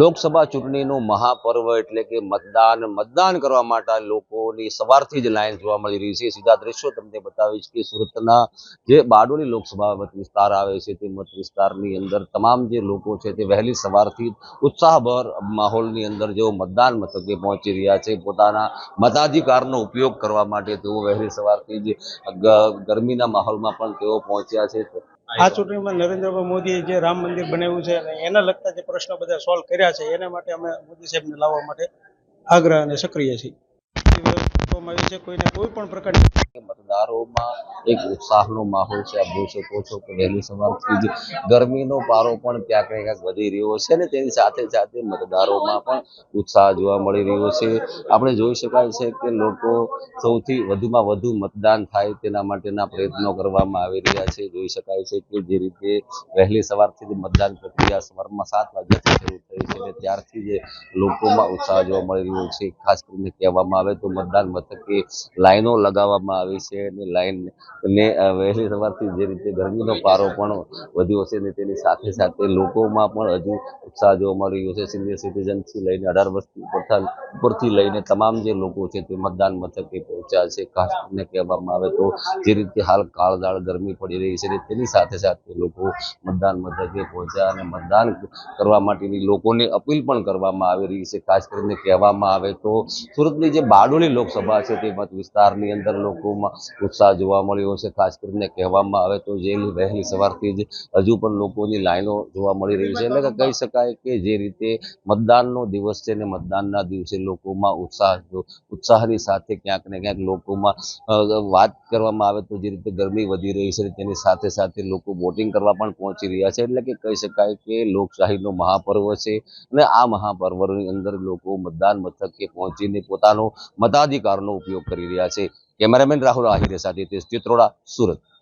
લોકસભા ચૂંટણીનું મહાપર્વ એટલે કે મતદાન મતદાન કરવા માટે લોકોની સવારથી જ લાઈન જોવા મળી રહી છે. સીધા દ્રશ્યો તમને બતાવીશ કે સુરતના જે બારડોલી લોકસભા મત વિસ્તાર આવે છે, તે મત વિસ્તારની અંદર તમામ જે લોકો છે તે વહેલી સવારથી ઉત્સાહભર માહોલની અંદર જેઓ મતદાન મથકે પહોંચી રહ્યા છે, પોતાના મતાધિકારનો ઉપયોગ કરવા માટે તેઓ વહેલી સવારથી જ ગરમીના માહોલમાં પણ તેઓ પહોંચ્યા છે. આ ચૂંટણીમાં નરેન્દ્રભાઈ મોદીએ જે રામ મંદિર બનાવ્યું છે અને એના લગતા જે પ્રશ્નો બધા સોલ્વ કર્યા છે એના માટે અમે મોદી સાહેબને લાવવા માટે આગ્રહ અને સક્રિય છીએ. કરવામાં આવી છે કોઈને કોઈ પણ પ્રકારની મતદારોમાં એક ઉત્સાહનો માહોલ છે. આપ જોઈ વહેલી સવારથી જ ગરમીનો પારો પણ ક્યાંક ને ક્યાંક વધી રહ્યો છે અને તેની સાથે સાથે મતદારોમાં પણ ઉત્સાહ જોવા મળી રહ્યો છે. આપણે જોઈ શકાય છે કે લોકો સૌથી વધુમાં વધુ મતદાન થાય તેના માટેના પ્રયત્નો કરવામાં આવી રહ્યા છે. જોઈ શકાય છે કે જે રીતે વહેલી સવારથી જ મતદાન પ્રક્રિયા સવારમાં સાત વાગ્યાથી શરૂ થઈ છે અને ત્યારથી જ લોકોમાં ઉત્સાહ જોવા મળી રહ્યો છે. ખાસ કરીને કહેવામાં આવે તો મતદાન મથકે લાઈનો લગાવવામાં આવી છે અને લાઈનને વહેલી સવારથી જે રીતે ગરમીનો પારો પણ વધ્યો છે અને તેની સાથે સાથે લોકોમાં પણ હજુ ઉત્સાહ જોવા મળી રહ્યો છે. સિનિયર સિટીઝનથી લઈને અઢાર વર્ષથી ઉપરથી ઉપરથી લઈને તમામ જે લોકો છે તે મતદાન મથકે પહોંચ્યા છે. ખાસ કરીને કહેવામાં આવે તો જે રીતે હાલ કાળઝાળ ગરમી પડી રહી છે તેની સાથે સાથે લોકો મતદાન મથકે પહોંચ્યા અને મતદાન કરવા માટેની લોકોને અપીલ પણ કરવામાં આવી રહી છે. ખાસ કરીને કહેવામાં આવે તો સુરતની જે બારડોલી લોકસભા છે તે મત વિસ્તારની અંદર લોકોમાં ઉત્સાહ જોવા મળ્યો છે ખાસ કરીને કહેવામાં આવે તો જે વહેલી સવારથી જ હજુ પણ લોકોની લાઈનો જોવા મળી રહી છે. એટલે કહી શકાય કે જે રીતે મતદાનનો દિવસ છે ને મતદાનના દિવસે લોકોમાં ઉત્સાહ ઉત્સાહની સાથે ક્યાંક ને ક્યાંક લોકોમાં વાત કરવામાં આવે તો જે રીતે ગરમી વધી રહી છે તેની સાથે સાથે લોકો વોટિંગ કરવા પણ પહોંચી રહ્યા છે. એટલે કે કહી શકાય કે લોકશાહીનો મહાપર્વ છે અને આ મહાપર્વની અંદર લોકો મતદાન મથકે પહોંચીને પોતાનો મતાધિકારનો ઉપયોગ કરી રહ્યા છે. કેમેરામેન રાહુલ આહિરે સાથે તેજ ચિત્રોડા સુરત.